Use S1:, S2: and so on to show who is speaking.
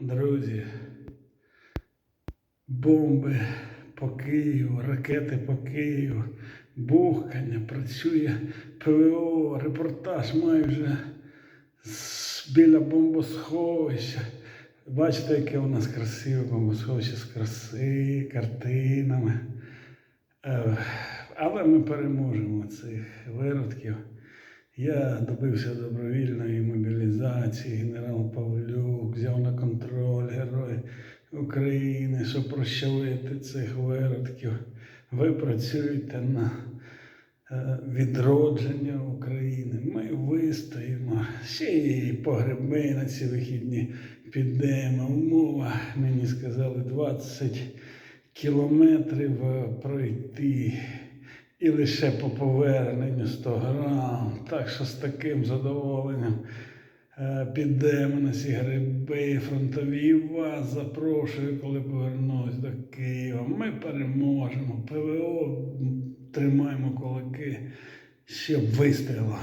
S1: Друзі, бомби по Києву, ракети по Києву, бухкання, працює ПВО, репортаж майже з- біля бомбосховища. Бачите, яке у нас красиве бомбосховище з краси, картинами. Е, Але ми переможемо цих виродків. Я добився добровільної мобілізації, генерал Павлюк взяв на контроль України, щоб прощавити цих виродків. Ви працюєте на е, відродження України. Ми вистоїмо. Ще й по гриби на ці вихідні підемо. Умова, мені сказали, 20 кілометрів е, пройти. І лише по поверненню 100 грам. Так що з таким задоволенням підемо на ці гриби фронтові. Вас запрошую, коли повернусь до Києва. Ми переможемо. ПВО тримаємо кулаки, щоб вистріло.